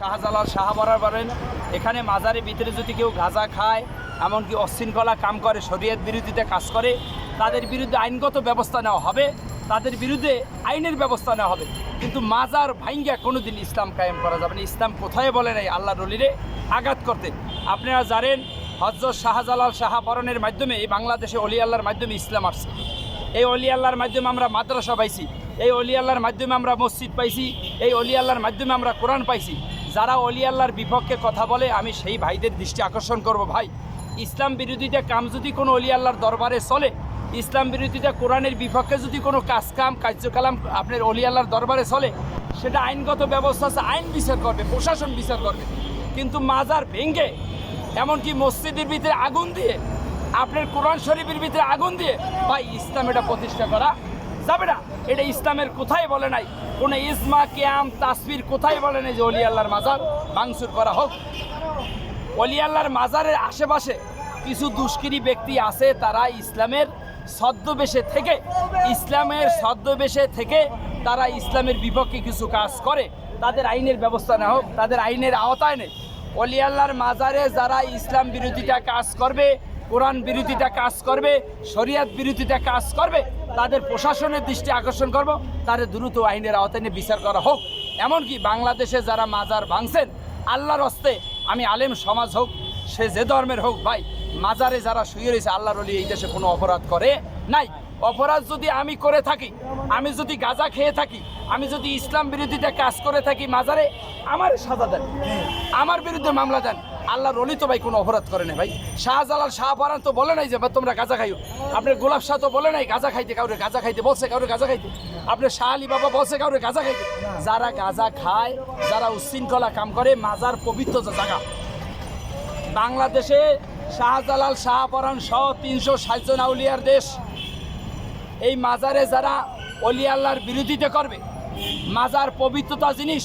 শাহজালাল শাহবরার বলেন এখানে মাজারের ভিতরে যদি কেউ গাঁজা খায়, এমনকি অশৃঙ্খলা কাম করে, শরীয়ত বিরোধীতে কাজ করে, তাদের বিরুদ্ধে আইনগত ব্যবস্থা নেওয়া হবে, তাদের বিরুদ্ধে আইনের ব্যবস্থা নেওয়া হবে। কিন্তু মাজার ভাঙ্গা কোনোদিন ইসলাম কায়েম করা যাবে না। ইসলাম কোথায় বলে নাই? আল্লাহ রলিরে আঘাত করতে। আপনারা জানেন হজরত শাহজালাল শাহাবরণের মাধ্যমে এই বাংলাদেশে অলি আল্লাহর মাধ্যমে ইসলাম আসছে। এই অলি আল্লাহর মাধ্যমে আমরা মাদ্রাসা পাইছি। এই অলি আল্লাহর মাধ্যমে আমরা মসজিদ পাইছি। এই অলি আল্লাহর মাধ্যমে আমরা কোরআন পাইছি। যারা অলি আল্লাহর বিপক্ষে কথা বলে, আমি সেই ভাইদের দৃষ্টি আকর্ষণ করব, ভাই। ইসলাম বিরোধিতা কাম যদি কোনো অলি আল্লাহর দরবারে চলে, ইসলাম বিরোধীতে কোরআনের বিপক্ষে যদি কোনো কাজ কাম কার্যকলাপ আপনার অলি আল্লাহর দরবারে চলে, সেটা আইনগত ব্যবস্থা আছে, আইন বিচার করবে, প্রশাসন বিচার করবে। কিন্তু মাজার ভেঙ্গে এমনকি মসজিদের ভিতরে আগুন দিয়ে, আপনার কোরআন শরীফের ভিতরে আগুন দিয়ে, ভাই, ইসলাম এটা প্রতিষ্ঠা করা যাবে না এটা ইসলামের কোথায় বলে নাই? কোনো ইসমা কেয়াম, তাসবির কোথায় বলে নাই যে অলি আল্লাহর মাজার ভাঙচুর করা হোক? অলি আল্লাহর মাজারের আশেপাশে কিছু দুষ্কৃরী ব্যক্তি আছে, তারা ইসলামের ছদ্মবেশে থেকে, ইসলামের ছদ্মবেশে থেকে তারা ইসলামের বিপক্ষে কিছু কাজ করে। তাদের আইনের ব্যবস্থা না হোক, তাদের আইনের আওতায় নেই। অলি আল্লাহর মাজারে যারা ইসলাম বিরোধিতা কাজ করবে, কোরআন বিরোধিতা কাজ করবে, শরিয়াত বিরোধিতা কাজ করবে তাদের প্রশাসনের দৃষ্টি আকর্ষণ করব, তাদের দ্রুত আইনের আওতায় নিয়ে বিচার করা হোক। এমনকি বাংলাদেশে যারা মাজার ভাঙছেন, আল্লাহর হস্তে আমি আলেম সমাজ হোক, সে যে ধর্মের হোক ভাই, মাজারে যারা শুয়ে রয়েছে, আল্লাহর অলি এই দেশে কোনো অপরাধ করে নাই। অপরাধ যদি আমি করে থাকি, আমি যদি গাঁজা খেয়ে থাকি, আমি যদি ইসলাম বিরোধিতা কাজ করে থাকি মাজারে, আমার সাজা দেন। আমার বিরুদ্ধে মামলা দেন। আল্লাহর অলি তো ভাই কোনো অপরাধ করে না ভাই। শাহজালাল শাহপারান তো বলে নাই যে, ভাই, তোমরা গাঁজা খাইও। আপনার গোলাপ শাহ তো বলে নাই, গাঁজা খাইতে, কাউরে গাঁজা খাইতে বলছে, কাউরে গাঁজা খাইতে। আপনার শাহ আলী বাবা বলছে, কাউরে গাঁজা খাইতে। যারা গাঁজা খায়, যারা উচ্ছৃঙ্খলা কাম করে, মাজার পবিত্র জায়গা। বাংলাদেশে শাহজালাল শাহপরান সহ তিনশো ষাট জন আউলিয়ার দেশ। এই মাজারে যারা অলি আল্লাহর বিরোধিতা করবে, মাজার পবিত্রতা জিনিস,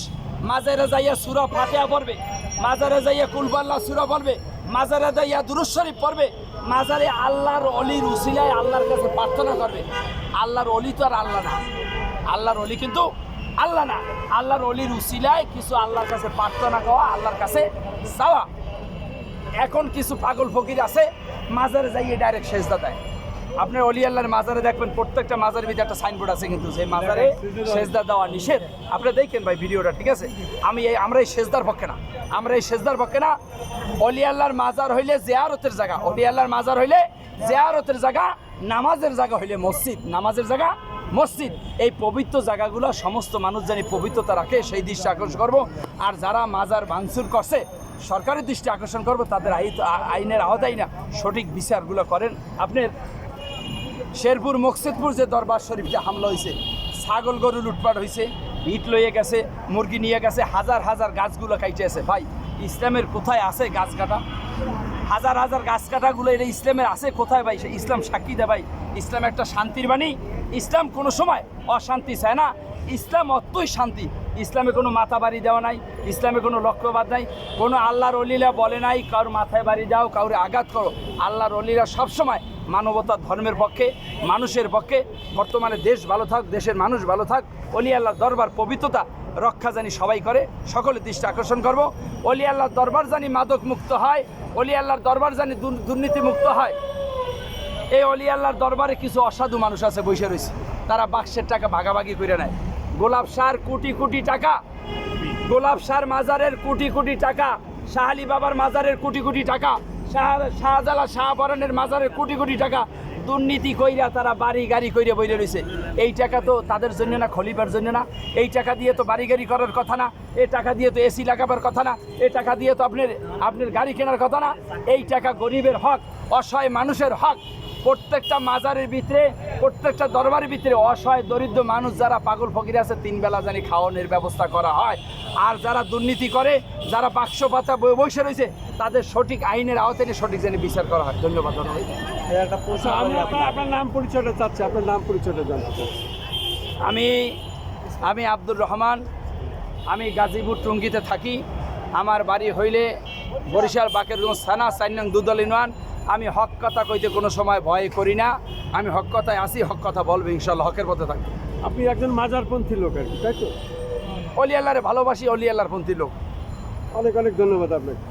মাজারে যাইয়া সুরা ফাতেহা পড়বে মাজারে যাইয়া কুলবাল্লা সুরা পড়বে, মাজারে যাইয়া দুরুশরীফ পড়বে, মাজারে আল্লাহর অলির উসিলায় আল্লাহর কাছে প্রার্থনা করবে। আল্লাহর অলি তো আর আল্লাহ না। আল্লাহর অলি কিন্তু আল্লাহ না। আল্লাহর অলির উসিলায় কিছু আল্লাহর কাছে প্রার্থনা করা আল্লাহর কাছে চাওয়া। এখন কিছু পাগল ফকির আছে, মাজারে যাইয়ে ডাইরেক্ট সেজদা দেয়। আপনার অলি আল্লাহর মাজারে দেখবেন প্রত্যেকটা মাজারের ভিতরে একটা সাইনবোর্ড আছে কিন্তু সেই মাজারে সেজদা দেওয়া নিষেধ। আপনি দেখেন ভাই ভিডিওটা, ঠিক আছে? আমি এই আমরা এই সেজদার পক্ষে না। আমরা এই সেজদার পক্ষে না। অলি আল্লাহর মাজার হইলে জিয়ারতের জায়গা। অলি আল্লাহর মাজার হইলে জিয়ারতের জায়গা, নামাজের জায়গা হইলে মসজিদ। নামাজের জায়গা, মসজিদ। এই পবিত্র জায়গাগুলো সমস্ত মানুষ জানি পবিত্রতা রাখে, সেই দৃষ্টি আকর্ষণ করব। আর যারা মাজার ভাঙচুর করছে, সরকারের দৃষ্টি আকর্ষণ করব, তাদের আইনের আওতায় না সঠিক বিচারগুলো করেন। আপনার শেরপুর মকসেদপুর যে দরবার শরীফটা হামলা হয়েছে ছাগল গরু লুটপাট হয়েছে ইট লইয়ে গেছে, মুরগি নিয়ে গেছে, হাজার হাজার গাছগুলো কাইটে আছে। ভাই, ইসলামের কোথায় আছে গাছ কাটা? হাজার হাজার গাছ কাটাগুলো এটা ইসলামের আছে কোথায় ভাই? ইসলাম সাক্ষী দেয় ভাই। ইসলাম একটা শান্তির বাণী। ইসলাম কোনো সময় অশান্তি চায় না। ইসলাম অত্যই শান্তি। ইসলামে কোনো মাথা বাড়ি দেওয়া নাই, ইসলামে কোনো লক্ষ্যবাদ নাই। কোনো আল্লাহর অলিরা বলে নাই কারোর মাথায় বাড়ি দাও, কাউরে আঘাত করো। আল্লাহর অলিরা সবসময় মানবতার ধর্মের পক্ষে, মানুষের পক্ষে। বর্তমানে দেশ ভালো থাক, দেশের মানুষ ভালো থাক। অলি দরবার পবিত্রতা, রক্ষা জানি সবাই করে। সকলে দৃষ্টি আকর্ষণ করব। অলি দরবার জানি মাদক মুক্ত হয়। অলি আল্লাহর দরবার জানি দুর্নীতি মুক্ত হয়। এই অলি আল্লাহর দরবারে কিছু অসাধু মানুষ আছে বসে রয়েছে। তারা বাক্সের টাকা ভাগাভাগি করে নেয়। গোলাপ সার কোটি কোটি টাকা। গোলাপ সার মাজারের কোটি কোটি টাকা। শাহালি বাবার মাজারের কোটি কোটি টাকা। শাহজালা শাহবরণের মাজারে কোটি কোটি টাকা দুর্নীতি কইরা তারা বাড়ি গাড়ি কইরা বইরে রয়েছে এই টাকা তো তাদের জন্য না খলিবার জন্য না। এই টাকা দিয়ে তো বাড়ি গাড়ি করার কথা না, এই টাকা দিয়ে তো এসি লাগাবার কথা না, এই টাকা দিয়ে তো আপনার আপনার গাড়ি কেনার কথা না। এই টাকা গরিবের হক, অসহায় মানুষের হক প্রত্যেকটা মাজারের ভিতরে প্রত্যেকটা দরবারের ভিতরে অসহায় দরিদ্র মানুষ যারা পাগল ফকির আছে তিন বেলা জানি খাওয়ানোর ব্যবস্থা করা হয়। আর যারা দুর্নীতি করে যারা বাক্স পাতা বই বসে রয়েছে তাদের সঠিক আইনের আওতায় নিয়ে সঠিক জানি বিচার করা হয়। ধন্যবাদ আপনার নাম পরিচয়টা চাচ্ছি আপনার নাম পরিচয়টা জানতে আমি আমি আব্দুর রহমান। আমি গাজীপুর টুঙ্গিতে থাকি। আমার বাড়ি হইলে বরিশাল বাকেরগঞ্জ থানা সাইনং দুদল ইউনিয়ন। আমি হক কথা কইতে কোনো সময় ভয় করি না। আমি হক কথায় আসি হক কথা বলব ইনশাল্লাহ হকের পথে থাকব। আপনি একজন মাজারপন্থী লোক আর কি তাই তো? অলি আল্লাহরে ভালোবাসি অলি আল্লাহর পন্থী লোক। অনেক অনেক ধন্যবাদ আপনাকে।